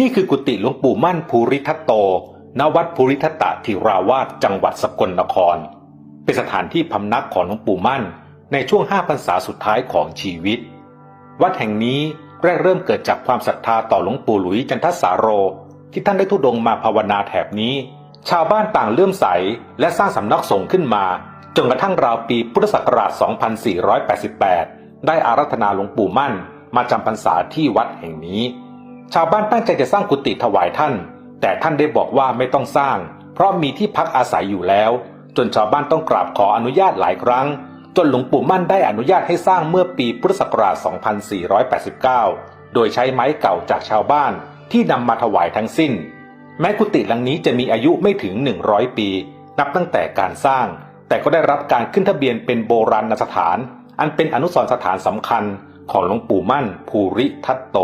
นี่คือกุฏิหลวงปู่มั่นภูริทัตโต ณ วัดภูริทัตตธิราวาสจังหวัดสกลนคร เป็นสถานที่พำนักของหลวงปู่มั่น ในช่วงห้าพรรษาสุดท้ายของชีวิต วัดแห่งนี้แรกเริ่มเกิดจากความศรัทธาต่อหลวงปู่หลุยจันทสาโร ที่ท่านได้ทุดงมาภาวนาแถบนี้ ชาวบ้านต่างเลื่อมใสและสร้างสำนักสงฆ์ขึ้นมา จนกระทั่งราวปีพุทธศักราช 2488 ได้อารัธนาหลวงปู่มั่น มาจำพรรษาที่วัดแห่งนี้ ชาวบ้านตั้งใจจะสร้างกุฏิถวายท่าน แต่ท่านได้บอกว่าไม่ต้องสร้าง เพราะมีที่พักอาศัยอยู่แล้ว จนชาวบ้านต้องกราบขออนุญาตหลายครั้ง จนหลวงปู่มั่นได้อนุญาตให้สร้างเมื่อปีพุทธศักราช 2489 โดยใช้ไม้เก่าจากชาวบ้านที่นำมาถวายทั้งสิ้น แม้กุฏิหลังนี้จะมีอายุไม่ถึง 100 ปี นับตั้งแต่การสร้าง แต่ก็ได้รับการขึ้นทะเบียนเป็นโบราณสถาน อันเป็นอนุสรณ์สถานสำคัญของหลวงปู่มั่นภูริทัตโต